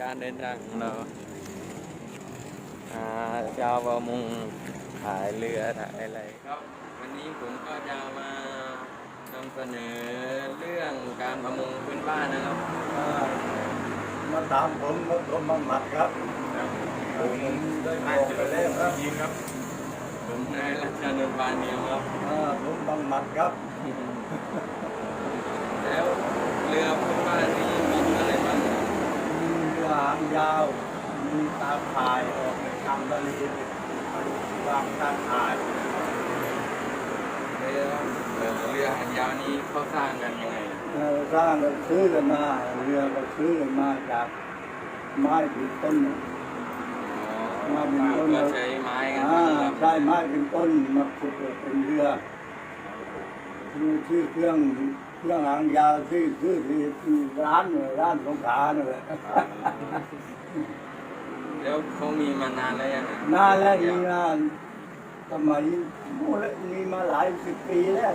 การเดินทางของเราอ่าชาวประมงถ่ายเรือถ่ายอะไรครับ วันนี้ผมก็จะมานำเสนอเรื่องการประมงพื้นบ้านนะครับอ่ามาตามผมมาผมมาหมัดครับผมได้บอกไปแล้วครับครับ ผมนายรัชนนท์ปานเนียมครับอ่าผมบังหมัดครับ แล้วเรือพื้นบ้านนี้มีอะไรบ้าง มีเรือ หางยาว มีตาข่ายออกในทางทะเลวางตาข่ายเรือเรือหางยาวนี้เขาสร้างกันยังไงสร้างก็ซื้อกันมาเรือก็ซื้อกันมาจากไม้ถึงต้นอ๋อก็ใช้ไม้กันใช้ไม้เป็นต้นมาขุดเป็นเรือชื่อชื่อเครื่อง เครื่องหางยาวชื่อชื่อที่ร้านเนี่ยร้านสงขลาเนี่ยแหละแล้วเขามีมานานแล้วยังนานแล้วมีนานสมัยโน้นแล้วมีมาหลายสิบปีแล้ว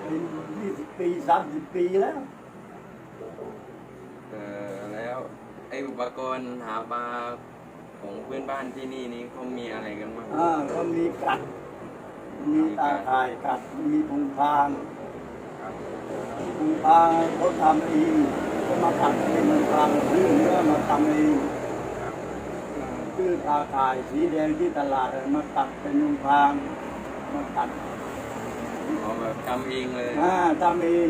เป็นยี่สิบปีสามสิบปีแล้วเออแล้วไออุปกรณ์หาปลาของเพื่อนบ้านที่นี่นี่เขามีอะไรกันบ้างอ่าก็มีกัด มีตาข่ายกัดมีพุงพาง พุงพางเขาทำเองเขามากัดเองมันพางซื้อเนื้อมาทำเองซื้อตาข่ายสีแดงที่ตลาดมาตัดเป็นพุงพางมาตัดเอาแบบทำเองเลยอ่าทำเอง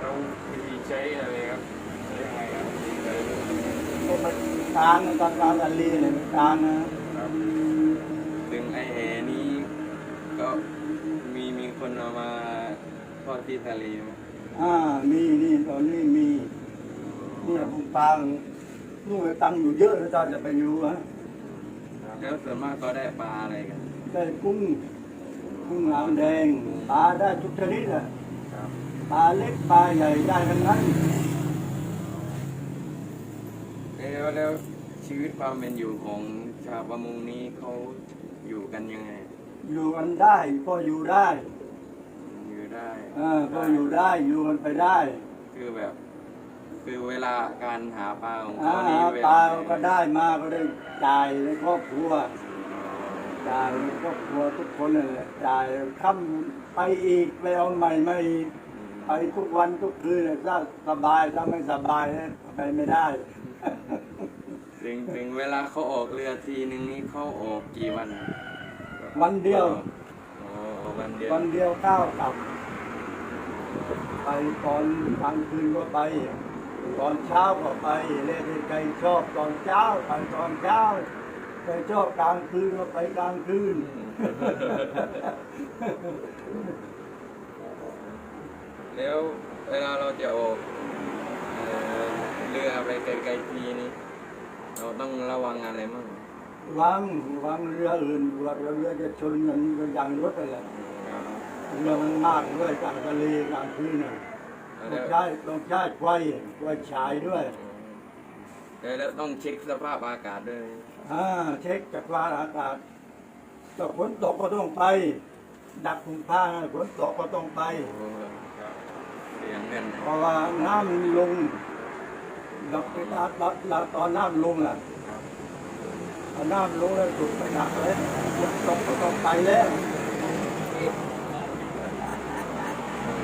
เราวิธีใช้อะไรครับใช้ยังไงครับก็มันทางตอนกลางทะเลเนี่ยมันทางนะ ซึ่งไอแหนี้ก็มีมีคนเอามา ทอดที่ทะเลไหมอ่ามีนี่ตอนนี้มีเนี่ยพุงพางลูกตังค์อยู่เยอะนะตอนจะไปอยู่ฮะแล้วส่วนมากเขาได้ปลาอะไรกันได้กุ้งกุ้งหางแดงปลาได้ทุกชนิดอะครับปลาเล็กปลาใหญ่ได้ทั้งนั้นแล้วแล้วชีวิตความเป็นอยู่ของชาวประมงนี้เขาอยู่กันยังไง อยู่กันได้ก็อยู่ได้อยู่ ได้เออก็อยู่ได้อยู่กันไปได้คือแบบ คือเวลาการหาปลาของอ่าเขานี่เวปลาลาก็ได้มาก็ได้จ่ายในครอบครัวจ่ายในครอบครัวทุกคนเลยจ่ายค่ำไปอีกไปเอาใหม่มาอีกไปทุกวันทุกคืนเลยถ้าสบายถ้าไม่สบายไปไม่ได้ ถึงถึงเวลาเขาออกเรือทีนึงนี่เขาออกกี่วันวันเดียว อ๋อวันเดียววันเดียวข้าวกลับ ไปตอนกลางคืนก็ไป ตอนเช้าก็ไปเล่นใครชอบตอนเช้าไปตอนเช้าใครชอบกลางคืนก็ไปกลางคืนแล้วเวลาเราจะออกเอ่อเรือไปไกลๆทีนี่เราต้องระวังอะไรมั่งวางวางเรืออื่นเรือเรือจะชนกันอย่างรถอะไร เรือมันมากด้วยกลางทะเลกลางคืนน่ะต้องใช้ต้องใช้ไฟไฟฉายด้วยแล้วต้องเช็คสภาพอากาศด้วยอ่าเช็คจากฟ้าอากาศถ้าฝนตกก็ต้องไป ดักคุมผ้าฝนตกก็ต้องไปโอ้ครับเสียงเงินเพราะว่าน้ำมันลงดักไปตาดักดักตอนน้ำลงอะพอน้ำลงแล้วถูกไปดักแล้วฝนตกก็ต้องไปแล้ว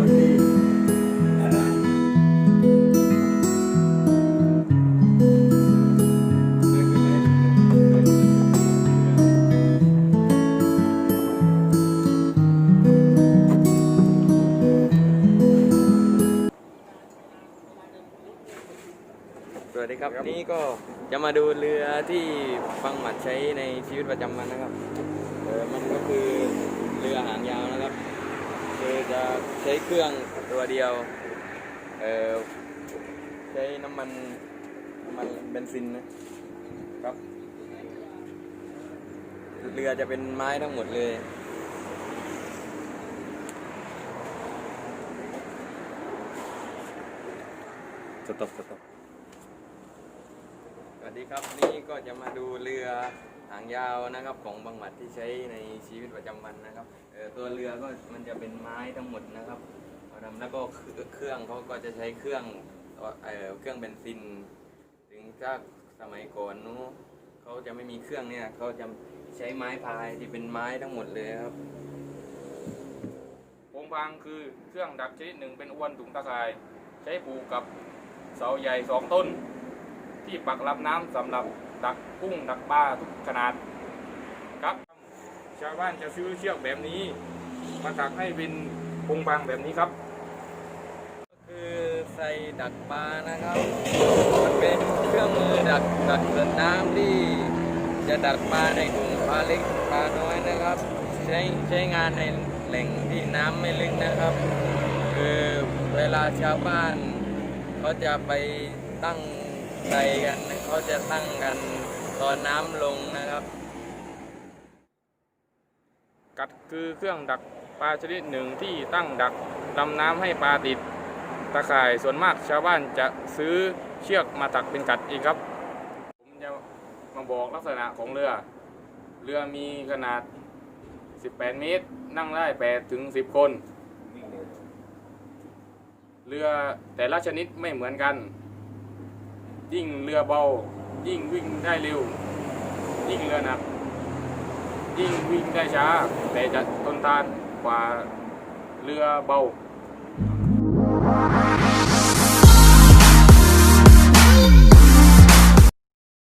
ดี ครับนี่ก็จะมาดูเรือที่ฟังหมัดใช้ในชีวิตประจำวันนะครับเออมันก็คือเรือหางยาวนะครับคือจะใช้เครื่องตัวเดียวเออใช้น้ำมันน้ำมันเบนซินนะครับ เรือจะเป็นไม้ทั้งหมดเลยสต็อปสต็อปส วัสดีครับนี่ก็จะมาดูเรือหางยาวนะครับของบางหมัดที่ใช้ในชีวิตประจำวันนะครับตัวเรือก็มันจะเป็นไม้ทั้งหมดนะครับแล้วก็เครื่องเขาก็จะใช้เครื่องเออเครื่องเบนซิน ถึงถ้าสมัยก่อนนู้เขาจะไม่มีเครื่องเนี่ยเขาจะใช้ไม้พายที่เป็นไม้ทั้งหมดเลยครับโพงพางคือเครื่องดักชนิดหนึ่งเป็นอ้วนถุงตะข่าย ใช้ผูกกับเสาใหญ่สองต้น ที่ปักรับน้ำสำหรับดักกุ้งดักปลาทุกขนาดครับ ชาวบ้านจะซื้อเชือกแบบนี้ มาถักให้เป็นพงพางแบบนี้ครับ คือใส่ดักปลานะครับมันเป็นเครื่องมือดักดักสัตว์น้ำที่จะดักปลาในถุงปลาเล็กปลาน้อยนะครับ ใช้ใช้งานในแหล่งที่น้ำไม่ลึกนะครับ คือเวลาชาวบ้านเขาจะไปตั้ง ใจกันเขาจะตั้งกันตอนน้ำลงนะครับ กัดคือเครื่องดักปลาชนิดหนึ่งที่ตั้งดักดำน้ำให้ปลาติดตะข่ายส่วนมากชาวบ้านจะซื้อเชือกมาตักเป็นกัดเองครับ ผมจะมาบอกลักษณะของเรือ เรือมีขนาด 18 เมตร นั่งได้8ถึง 10 คน เรือแต่ละชนิดไม่เหมือนกัน ยิ่งเรือเบา ยิ่งวิ่งได้เร็ว ยิ่งเรือหนัก ยิ่งวิ่งได้ช้า แต่จะทนทานกว่าเรือเบา